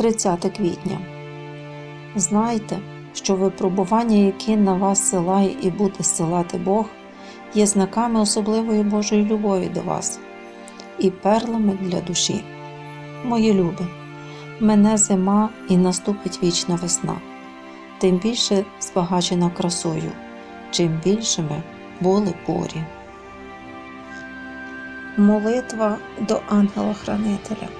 30 квітня. Знайте, що випробування, які на вас силає і буде силати Бог, є знаками особливої Божої любові до вас і перлами для душі. Мої любі, мене зима і наступить вічна весна, тим більше збагачена красою, чим більшими були бурі. Молитва до ангела-хранителя.